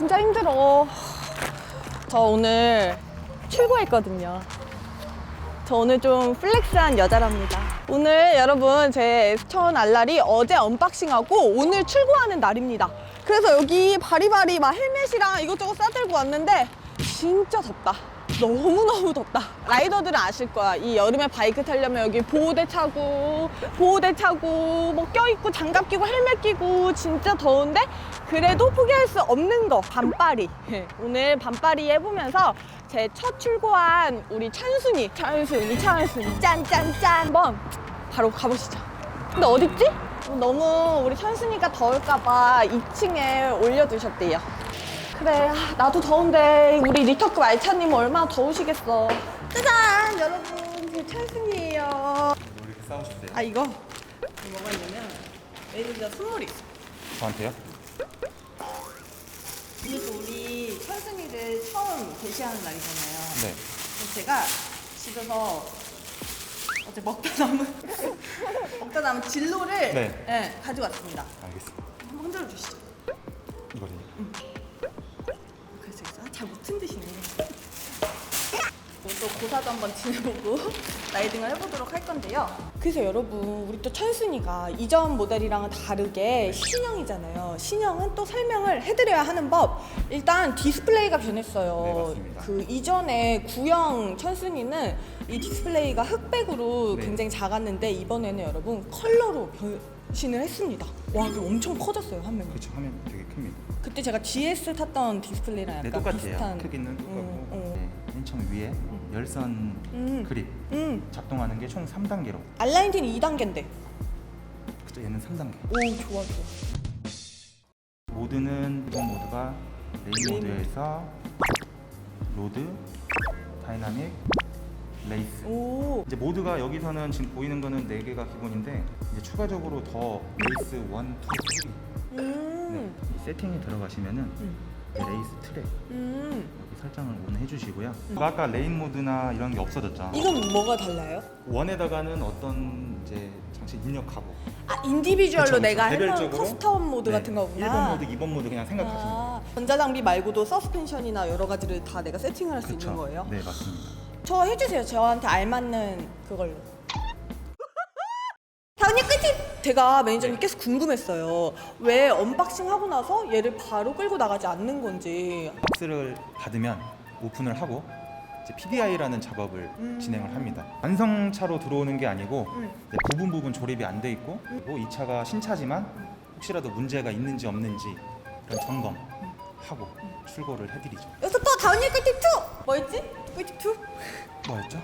진짜 힘들어. 저 오늘 출고했거든요. 저 오늘 좀 플렉스한 여자랍니다. 오늘 여러분 제 S1000 알랄이 어제 언박싱하고 오늘 출고하는 날입니다. 그래서 여기 바리바리 막 헬멧이랑 이것저것 싸들고 왔는데 진짜 덥다. 너무너무 덥다. 라이더들은 아실 거야. 이 여름에 바이크 타려면 여기 보호대 차고, 보호대 차고, 뭐 껴입고, 장갑 끼고, 헬멧 끼고, 진짜 더운데 그래도 포기할 수 없는 거, 반바리. 오늘 반바리 해보면서 제 첫 출고한 우리 찬순이, 찬순이, 찬순이, 짠짠짠 한번 바로 가보시죠. 근데 어딨지? 너무 우리 찬순이가 더울까봐 2층에 올려두셨대요. 그래, 아, 나도 더운데 우리 리터급 알차님 얼마나 더우시겠어. 짜잔, 여러분, 제 찬순이에요. 뭐 이렇게 싸우셨어요? 아 이거 뭐가 있냐면 매니저 선물이 있어. 저한테요? 이것도 우리 찬순이를 처음 게시하는 날이잖아요. 네. 그래서 제가 집에서 어제 먹다 남은 먹다 남은 진로를 네. 예, 가지고 왔습니다. 알겠습니다. 한번 흔들어 주시죠. 또 고사도 한번 지내보고 라이딩을 해보도록 할 건데요. 그래서 여러분 우리 또 천순이가 이전 모델이랑은 다르게 신형이잖아요. 신형은 또 설명을 해드려야 하는 법. 일단 디스플레이가 변했어요. 네, 맞습니다. 그 이전에 구형 천순이는 이 디스플레이가 흑백으로 네. 굉장히 작았는데 이번에는 여러분 컬러로 변신을 했습니다. 와, 그 엄청 커졌어요 화면이. 그렇죠. 화면 되게 큽니다. 그때 제가 GS 탔던 디스플레이랑 약간 네, 똑같아요. 비슷한 크기는 똑같고 음, 음. 네, 맨 처음 위에 열선 음. 그립 음. 작동하는 게 총 3단계로 알라인틴 2단계인데 그죠? 얘는 3단계 오 좋아 좋아 모드는 이번 모드가 레인 모드에서 로드, 다이나믹, 레이스 오 이제 모드가 여기서는 지금 보이는 거는 4개가 기본인데 이제 추가적으로 더 레이스 1, 2, 3 음. 네, 이 세팅에 들어가시면은 음. 레이스 트랙 음. 설정을 온 해주시고요. 아까 레인 모드나 이런 게 없어졌죠. 이건 뭐가 달라요? 원에다가는 어떤 이제 장치 입력하고 아 인디비주얼로 그쵸, 그쵸. 내가 해놓은 개별적으로 커스텀 모드 네, 같은 거구나 1번 모드, 2번 모드 그냥 생각하시면 돼요. 아, 전자장비 말고도 서스펜션이나 여러 가지를 다 내가 세팅을 할 수 있는 거예요? 네 맞습니다. 저 해주세요. 저한테 알맞는 그걸로. 제가 매니저님 네. 계속 궁금했어요. 왜 언박싱 하고 나서 얘를 바로 끌고 나가지 않는 건지. 박스를 받으면 오픈을 하고 이제 PDI라는 작업을 음. 진행을 합니다. 완성차로 들어오는 게 아니고 음. 이제 부분 부분 조립이 안 돼 있고 그리고 이 차가 신차지만 혹시라도 문제가 있는지 없는지 그런 점검 하고 출고를 해드리죠. 여기서 또 다은이 끝이 2! 뭐였지? 끝이 2? 뭐였죠?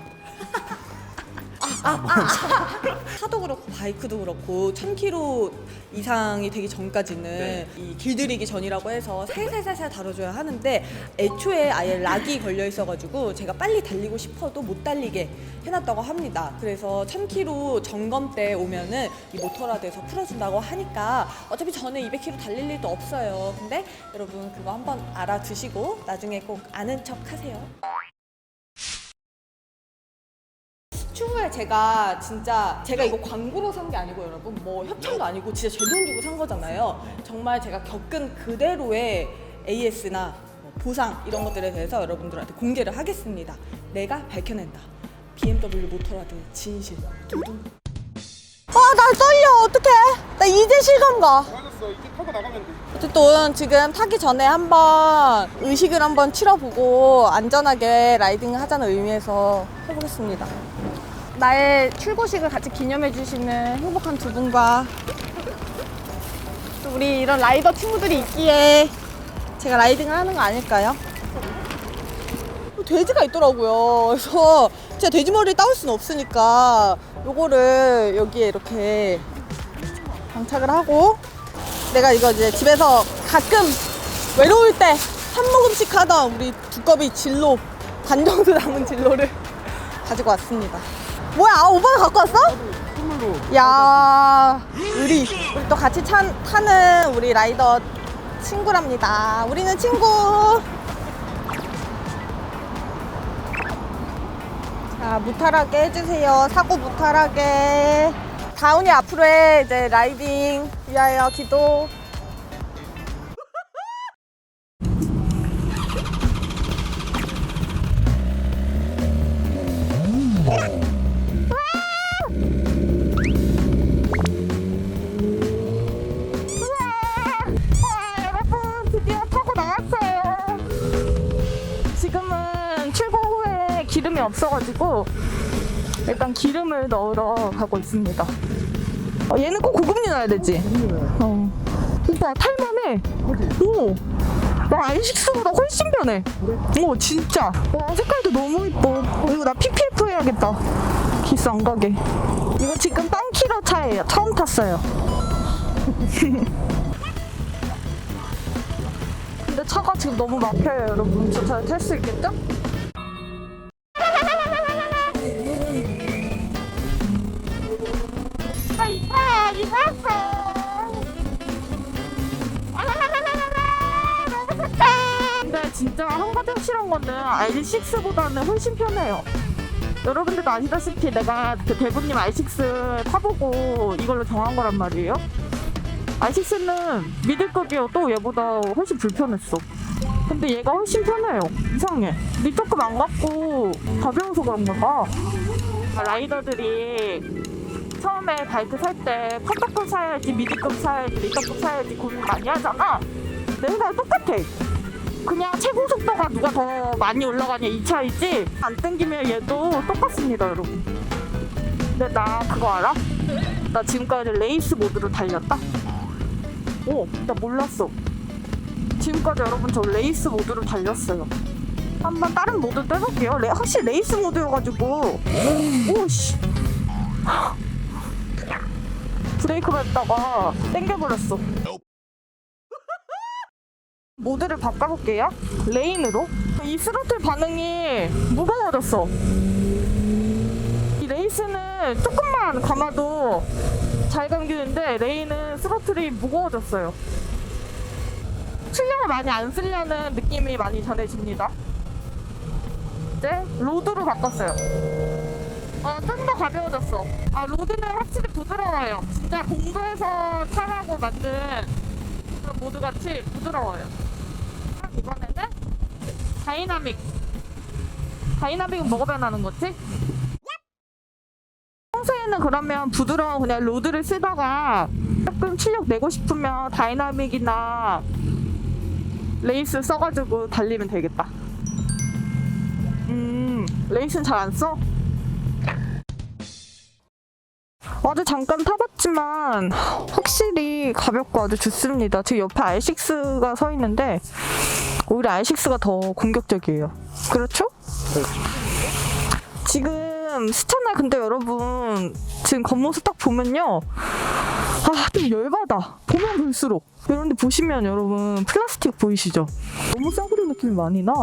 차도 그렇고 바이크도 그렇고 1000km 이상이 되기 전까지는 네. 이 길들이기 전이라고 해서 살살살살 다뤄줘야 하는데 애초에 아예 락이 걸려 있어가지고 제가 빨리 달리고 싶어도 못 달리게 해놨다고 합니다. 그래서 1000km 점검 때 오면은 이 모터라드에서 풀어준다고 하니까 어차피 전에 200km 달릴 일도 없어요. 근데 여러분 그거 한번 알아두시고 나중에 꼭 아는 척 하세요. 추후에 제가 진짜 제가 이거 광고로 산 게 아니고 여러분 뭐 협찬도 아니고 진짜 제 돈 주고 산 거잖아요. 정말 제가 겪은 그대로의 AS나 뭐 보상 이런 것들에 대해서 여러분들한테 공개를 하겠습니다. 내가 밝혀낸다. BMW 모터라드 진실. 두둥. 아, 나 떨려. 어떡해. 나 이제 실감 가. 맞았어. 이제 타고 나가면 돼. 어쨌든 지금 타기 전에 한번 의식을 한번 치러보고 안전하게 라이딩을 하자는 의미에서 해보겠습니다. 나의 출고식을 같이 기념해주시는 행복한 두 분과 또 우리 이런 라이더 친구들이 있기에 제가 라이딩을 하는 거 아닐까요? 돼지가 있더라고요. 그래서 제가 돼지 머리를 따올 수는 없으니까 요거를 여기에 이렇게 장착을 하고 내가 이거 이제 집에서 가끔 외로울 때 한 모금씩 하던 우리 두꺼비 진로 반 정도 남은 진로를 가지고 왔습니다. 뭐야, 아, 오빠가 갖고 왔어? 선물로. 야, 우리 우리 또 같이 찬, 타는 우리 라이더 친구랍니다. 우리는 친구. 자, 무탈하게 해주세요. 사고 무탈하게. 다운이 앞으로의 이제 라이딩 위하여 기도. 없어가지고 일단 기름을 넣으러 가고 있습니다. 어, 얘는 꼭 고급류 넣어야 되지? 어. 오빠 탈만해. 오. 나 알식스보다 훨씬 변해. 오 진짜. 와 색깔도 너무 이뻐. 어, 이거 나 PPF 해야겠다. 기스 안 가게. 이거 지금 빵 키로 차예요. 처음 탔어요. 근데 차가 지금 너무 막혀요, 여러분. 저 잘 탈 수 있겠죠? 거는 i6보다는 훨씬 편해요. 여러분들도 아시다시피 내가 그 대구님 i6 타보고 이걸로 정한 거란 말이에요. i6는 미들급이어 또 얘보다 훨씬 불편했어. 근데 얘가 훨씬 편해요. 이상해. 리터급 안 갖고 가벼워서 그런 건가? 라이더들이 처음에 바이크 살 때 퍼터급 사야지, 미드급 사야지, 리터급 사야지 고민 많이 하잖아. 내 생각은 똑같아. 그냥 최고 속도가 누가 더 많이 올라가냐 이 차이지? 안 땡기면 얘도 똑같습니다 여러분. 근데 나 그거 알아? 나 지금까지 레이스 모드로 달렸다? 오, 나 몰랐어. 지금까지 여러분 저 레이스 모드로 달렸어요. 한번 다른 모드 떼볼게요. 레, 확실히 레이스 모드여가지고. 오씨. 브레이크 밟다가 땡겨버렸어 모드를 바꿔볼게요. 레인으로. 이 스로틀 반응이 무거워졌어. 이 레이스는 조금만 감아도 잘 감기는데 레인은 스로틀이 무거워졌어요. 출력을 많이 안 쓰려는 느낌이 많이 전해집니다. 이제 로드로 바꿨어요. 어, 좀 더 가벼워졌어. 아, 로드는 확실히 부드러워요. 진짜 공부해서 타라고 만든 그런 모드 같이 부드러워요. 이번에는 다이나믹. 다이나믹은 뭐가 변하는 거지? 평소에는 그러면 부드러운 그냥 로드를 쓰다가 조금 출력 내고 싶으면 다이나믹이나 레이스 써가지고 달리면 되겠다. 음, 레이스는 잘 안 써? 어제 잠깐 타봤지만 확실히 가볍고 아주 좋습니다. 지금 옆에 R6가 서 있는데 오히려 R6가 더 공격적이에요. 그렇죠? 지금 스쳐나 근데 여러분 지금 겉모습 딱 보면요. 아, 좀 열받아. 보면 볼수록. 이런데 보시면 여러분 플라스틱 보이시죠? 너무 싸구려 느낌이 많이 나.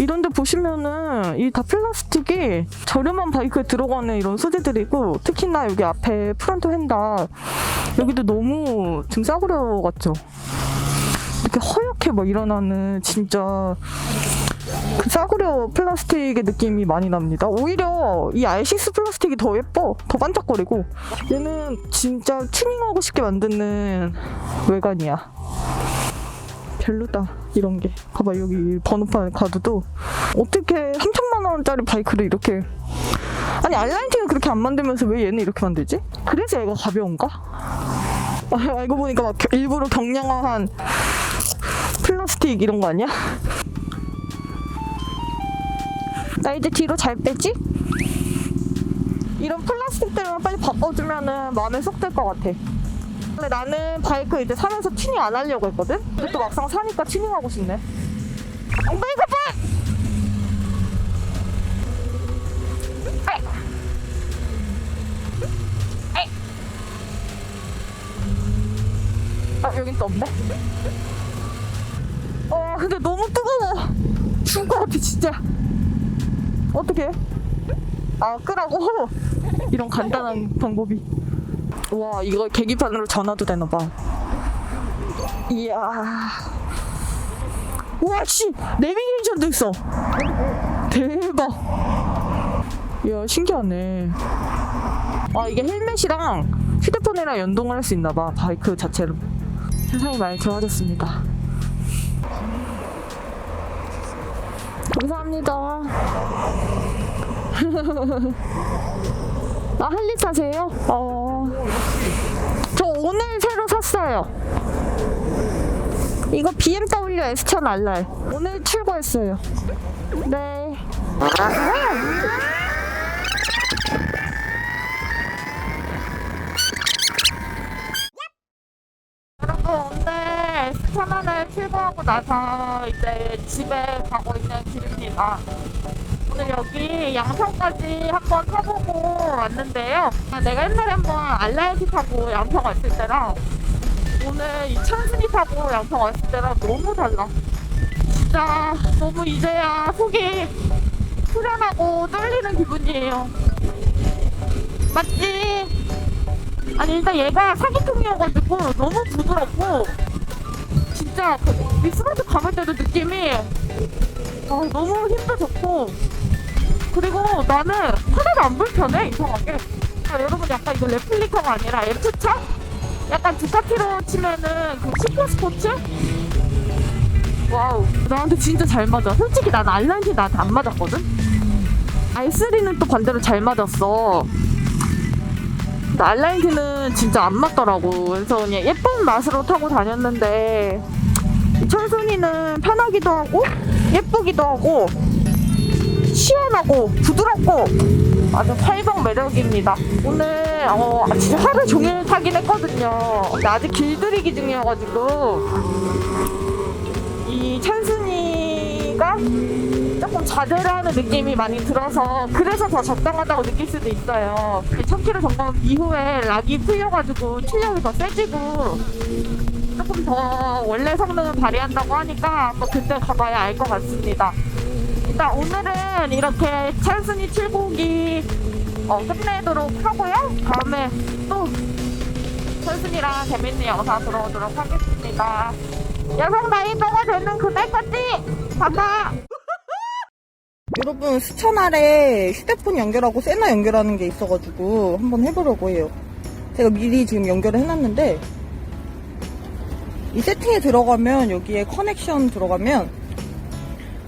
이런데 보시면은 이 다 플라스틱이 저렴한 바이크에 들어가는 이런 소재들이고 특히나 여기 앞에 프론트 핸다 여기도 너무 지금 싸구려 같죠? 이렇게 허 옇게 막 일어나는 진짜 그 싸구려 플라스틱의 느낌이 많이 납니다. 오히려 이 R6 플라스틱이 더 예뻐. 더 반짝거리고. 얘는 진짜 튜닝하고 싶게 만드는 외관이야. 별로다. 이런 게. 봐봐, 여기 번호판 카드도 어떻게 3천만 원짜리 바이크를 이렇게. 아니, 알라인팅은 그렇게 안 만들면서 왜 얘는 이렇게 만들지? 그래서 얘가 가벼운가? 아, 알고 보니까 막 겨- 일부러 경량화한 스틱 이런 거 아니야? 나 이제 뒤로 잘 빼지? 이런 플라스틱들만 빨리 바꿔주면은 마음에 쏙 들 것 같아. 근데 나는 바이크 이제 사면서 튜닝 안 하려고 했거든? 근데 또 막상 사니까 튜닝하고 싶네. 엉덩이 가빠! 아, 여긴 또 없네? 어, 근데 너무 뜨거워. 죽을 것 같아, 진짜. 어떻게? 아 끄라고. 이런 간단한 방법이. 와 이거 계기판으로 전화도 되나봐. 이야. 와 씨 내비게이션도 있어. 대박. 이야 신기하네. 아 이게 헬멧이랑 휴대폰이랑 연동을 할 수 있나 봐 바이크 자체로. 세상이 많이 좋아졌습니다 감사합니다. 아 할리 타세요? 어... 저 오늘 새로 샀어요. 이거 BMW S1000 RR 오늘 출고했어요. 네 여러분 오늘 천안을 출고 하고 나서 이제 집에 가고 있는 길입니다. 오늘 여기 양평까지 한번 타보고 왔는데요. 내가 옛날에 한번 알라이티 타고 양평 왔을 때랑 오늘 이 찬순이 타고 양평 왔을 때랑 너무 달라. 진짜 너무 이제야 속이 후련하고 떨리는 기분이에요. 맞지? 아니 일단 얘가 사기통이어가지고 너무 부드럽고 진짜 그 미스마트 감을 때도 느낌이 아, 너무 힘도 좋고 그리고 나는 하나도 안 불편해 이상하게 아, 여러분 약간 이거 레플리카가 아니라 F차? 약간 두카티로 치면은 그 슈퍼 스포츠? 와우 나한테 진짜 잘 맞아 솔직히 난 알란티 나한테 안 맞았거든? R3는 또 반대로 잘 맞았어 근데 알라인티는 진짜 안 맞더라고. 그래서 그냥 예쁜 맛으로 타고 다녔는데 이 철순이는 편하기도 하고 예쁘기도 하고 시원하고 부드럽고 아주 팔방 매력입니다. 오늘 어, 진짜 하루 종일 타긴 했거든요. 근데 아직 길들이기 중이어가지고 이 찬순이가 조금 자제를 하는 느낌이 많이 들어서 그래서 더 적당하다고 느낄 수도 있어요. 1000km 점검 이후에 락이 풀려가지고 출력이 더 세지고 조금 더 원래 성능을 발휘한다고 하니까 또 그때 가봐야 알 것 같습니다. 일단 오늘은 이렇게 찬순이 출고기 어, 끝내도록 하고요. 다음에 또 찬순이랑 재밌는 영상 들어오도록 하겠습니다. 여성 나이도가 되는 그날까지 봐봐. 여러분 수천 아래 휴대폰 연결하고 세나 연결하는 게 있어가지고 한번 해보려고 해요. 제가 미리 지금 연결을 해놨는데 이 세팅에 들어가면 여기에 커넥션 들어가면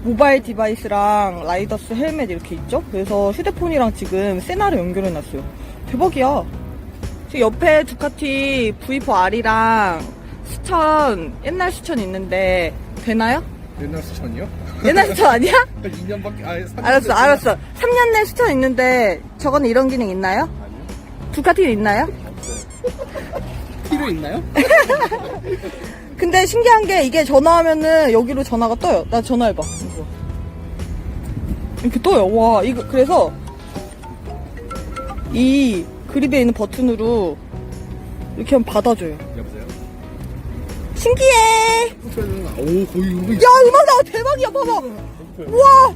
모바일 디바이스랑 라이더스 헬멧 이렇게 있죠? 그래서 휴대폰이랑 지금 세나를 연결해놨어요. 대박이야. 지금 옆에 두카티 V4R이랑 수천 옛날 수천 있는데 되나요? 옛날 수천이요? 옛날 수천 아니야? 2년밖에 아예 알았어, 알았어. 3년 내 수천 있는데 저거는 이런 기능 있나요? 아니요. 두카티는 있나요? 필요 있나요? 근데 신기한 게 이게 전화하면은 여기로 전화가 떠요. 나 전화해봐. 이거. 이렇게 떠요. 와, 이거 그래서 이 그립에 있는 버튼으로 이렇게 하면 받아줘요. 여보세요? 신기해. 오 거의 이거 야, 음악 나와 대박이야. 봐봐. 우와,